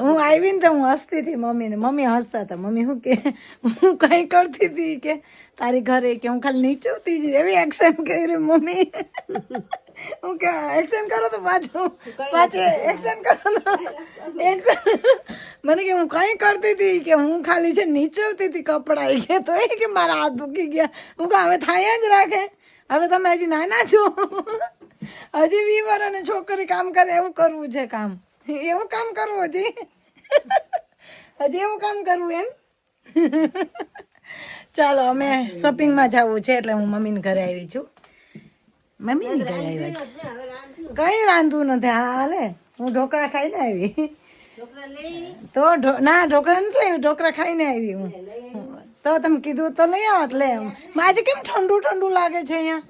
હું આવી ને તો હું હસતી હતી મમ્મીને. મમ્મી હસતા હતા. મમ્મી હું કે, હું કઈ કરતી હતી કે, તારી ઘરે કે, હું ખાલી નીચવતી જ એવી એક્શન કરી મમ્મી. હું કે એક્શન કરો તો પાછું પાછું એક્શન કરો એક્શન મને કે, હું કઈ કરતી હતી કે, હું ખાલી છે નીચવતી હતી કપડાં. કે તો એ કે, મારા હાથ દુખી ગયા. હું કે હવે થાય જ રાખે. હવે તમે હજી નાના છો. હજી વી વાર અને છોકરી કામ કરે એવું કરવું છે કામ. એવું કામ કરવું હજી? હજી એવું કામ કરવું એમ? ચાલો અમે શોપિંગમાં જવું છે એટલે હું મમ્મીને ઘરે આવી છું. મમ્મીને ઘરે આવ્યા છે કઈ રાંધવું નથી. હાલે. હું ઢોકળા ખાઈને આવી. તો ના ઢોકળા નથી લાવી ઢોકળા ખાઈને આવી હું. તો તમે કીધું તો લઈ આવો એટલે આજે કેમ ઠંડુ ઠંડુ લાગે છે અહીંયા?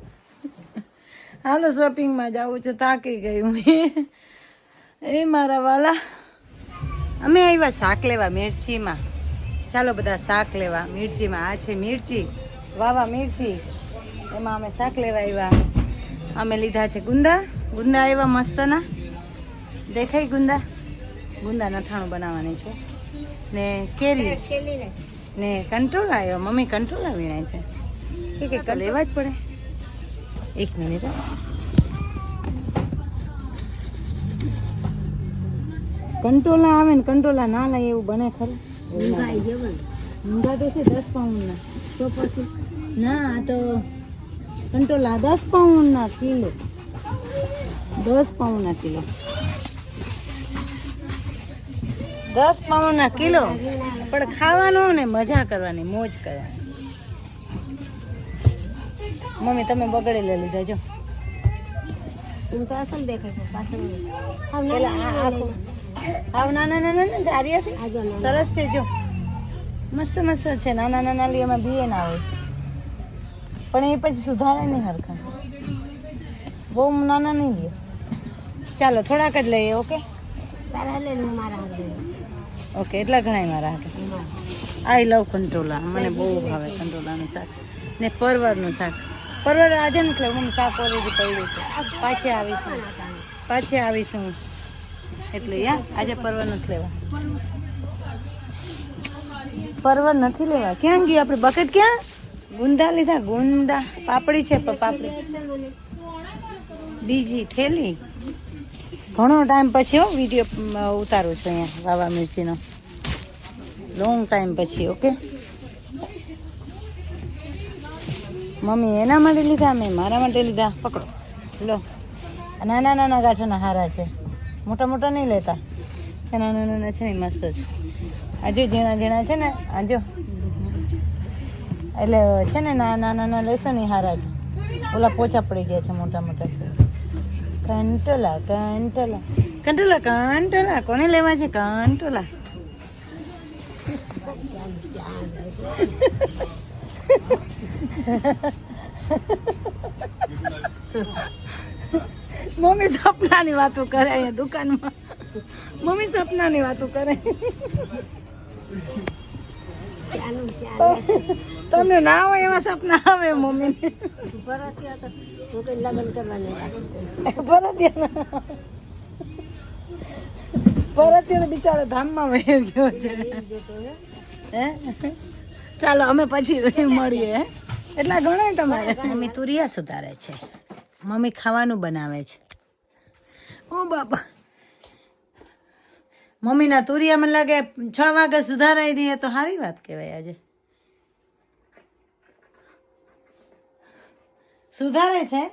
હાલો શોપિંગમાં જવું છે થાકી ગઈ હું. એ મારા વાલા. અમે આવ્યા શાક લેવા મિર્ચીમાં. ચાલો બધા શાક લેવા મિર્ચીમાં. આ છે મિર્ચી વાવા મિર્ચી. એમાં અમે શાક લેવા આવ્યા અમે લીધા છે ગુંદા. ગુંદા આવ્યા મસ્તના. દેખાય ગુંદા? ગુંદા નઠાણું બનાવવાની છે. ને કેરી. ને. કંટ્રોલ આવ્યો મમ્મી કંટ્રોલ વીણાય છે. કે કે લેવા જ પડે. એક મિનિટ કંટોલા આવે ને કંટોલા ના લાય એવું બને ખરું. ઊંધા તો છે દસ પાઉન્ડના. તો પછી? ના તો કંટોલા દસ પાઉન્ડના કિલો. દસ પાઉન્ડના કિલો. દસ પાઉન્ડના કિલો? પણ ખાવાનું ને મજા કરવાની મોજ કરવાની. મમ્મી તમે બગડેલા લીધા જો. હું તો અસલ દેખાય આખું હાવ નાના નાના ને ધાર્યા છે સરસ છે જો. મસ્ત મસ્ત છે. નાના નાના લી એમાં બીએ ના હોય. પણ એ પછી સુધારે નહીં હરખા. બહુ નાના નહીં લે ચાલો થોડાક જ લઈએ ઓકે? ઓકે એટલા ઘણા મારા હાથે. આઈ લવ કંટ્રોલા મને બહુ ભાવે કંટ્રોલાનું શાક. ને પરવારનું શાક. પરવાર આજે નથી લેવું હું શાક ઓલરેડી પડ્યું છે. પાછી આવીશું. પાછી આવીશું એટલે યા, આજે પરવર નથી લેવા. પરવર નથી લેવા. ક્યાં ગઈ આપણે બકેટ ક્યાં? ગુંદા લીધા, ગુંદા. પાપડી છે પાપડી. બીજી થેલી. ઘણો ટાઈમ પછી હો વીડિયો ઉતારું છું અહીંયા, વાવા મિર્ચીનો. લોંગ ટાઈમ પછી ઓકે મમ્મી એના માટે લીધા, મેં મારા માટે લીધા. પકડો. લો. નાના નાના ગાંઠોના હારા છે. મોટા મોટા નહીં લેતા. નાના નાના છે ને મસ્ત છે. આજો ઝીણા ઝીણા છે ને આજો એટલે છે ને નાના નાના લેશો ને હારા છે. ઓલા પોચા પડી ગયા છે મોટા મોટા છે. કંટોલા કંટોલા. કંટોલા કંટોલા. કોને લેવા છે કંટોલા? મમ્મી સપનાની વાતો કરે અહીંયા દુકાનમાં. મમ્મી સપનાની વાતો કરે. તમને ના હોય એવા સપના આવે મમ્મીને. ભરતિયા ભરતિયા બિચારો ધામમાં વહી હે? ચાલો, અમે પછી મળીએ એટલા ઘણા તમારે? મમ્મી તુરિયા સુધારે છે. મમ્મી ખાવાનું બનાવે છે. ઓ બાપા. મમ્મીના તુરિયા મને લાગે છ વાગે સુધારાઈ રહીએ તો સારી વાત કહેવાય આજે. સુધારે છે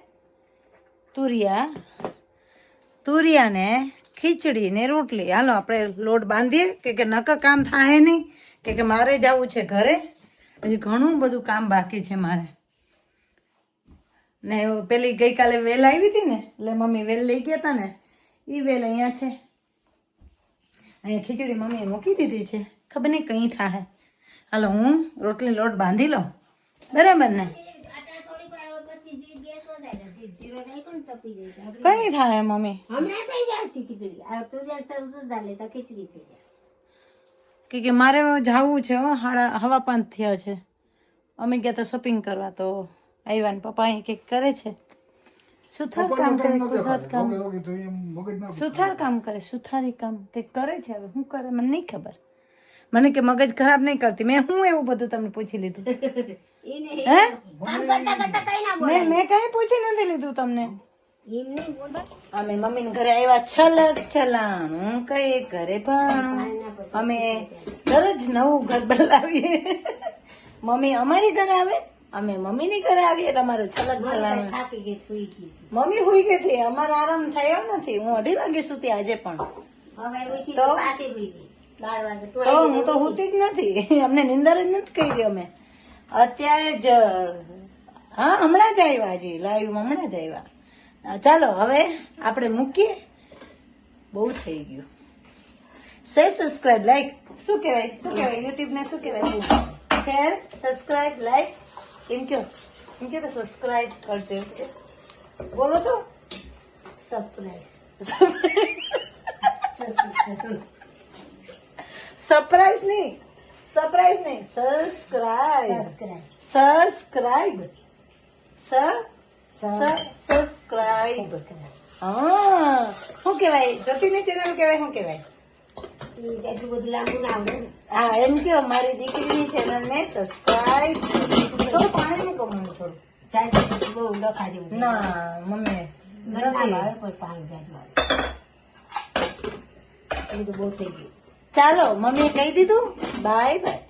તુરિયા. તુરિયાને ખીચડી ને રોટલી. હાલો, આપણે લોટ બાંધીએ, કે કે નક કામ થાય નહીં, કે કે મારે જવું છે ઘરે. હજી ઘણું બધું કામ બાકી છે મારે. ને પેલી ગઈકાલે વેલ આવી હતી ને, એટલે મમ્મી વેલ લઈ ગયા હતા ને એ વેલ અહીંયા છે. અહીંયા ખીચડી મમ્મીએ મૂકી દીધી છે. ખબર નહીં કંઈ થાય હાલો, હું રોટલી લોટ બાંધી લઉં. બરાબર ને? કઈ થાય મમ્મી? કે કે મારે જવું છે હાડા હવા પાંચ થયા છે. અમે ગયા તો શોપિંગ કરવા, તો આવ્યા ને પપ્પા અહીં કંઈક કરે છે. સુથાર કામ કરે કુસાદ કામ. સુથાર કામ કરે સુથારી કામ કંઈક કરે છે હવે? શું કરે? મને નહીં ખબર. મને કે મગજ ખરાબ નહીં કરતી. મેં હું એવું બધું તમને પૂછી લીધું? હે? મેં મેં કઈ પૂછી નથી લીધું તમને? એમ નહીં બોલે. અમે મમ્મી ઘરે આવ્યા છલક છલાણ. હું કઈ ઘરે પણ? અમે દરરોજ નવું ઘર બદલાવીએ મમ્મી અમારી ઘરે આવે? અમે મમ્મીની ઘરે આવીએ એટલે અમારું છલક છલાણ મમ્મી હુઈ ગઈ હતી. અમારો આરામ થયો નથી. હું અઢી વાગે સુતી આજે પણ. તો? હું તો હુતી જ નથી. અમને નિંદર જ નથી કરી અમે. અત્યારે જ હા હમણાં જ આવ્યા હજી લાઈવ હમણાં જ આવ્યા. ચાલો હવે આપણે મૂકીએ. બહુ થઈ ગયું. શેર સબસ્ક્રાઇબ લાઈક શું કહેવાય? શું કહેવાય? યુટ્યુબ ને શું કહેવાય? શેર સબસ્ક્રાઇબ લાઈક એમ કયો એમ કયો તો સબસ્ક્રાઇબ કરજો બોલો તો. સરપ્રાઈઝ સરપ્રાઈઝ નહીં. સરપ્રાઈઝ નહીં. સબસ્ક્રાઇબ સબસ્ક્રાઈબ સબસ્ક્રાઇબ સબસ્ક્રાઇબ હા શું કહેવાય? જ્યોતિની ચેનલ કહેવાય? શું કહેવાય? એટલું બધું લાંબુ ના આવડે. હા એમ કે મારી દીકરીની ચેનલ ને સબસ્ક્રાઇબ થોડું પાણી નું મને થોડું. ચાય તો બહુ લખા જેવું ના મમ્મી પાણી તો બહુ થઈ ગયું. ચાલો મમ્મીએ કહી દીધું. Bye bye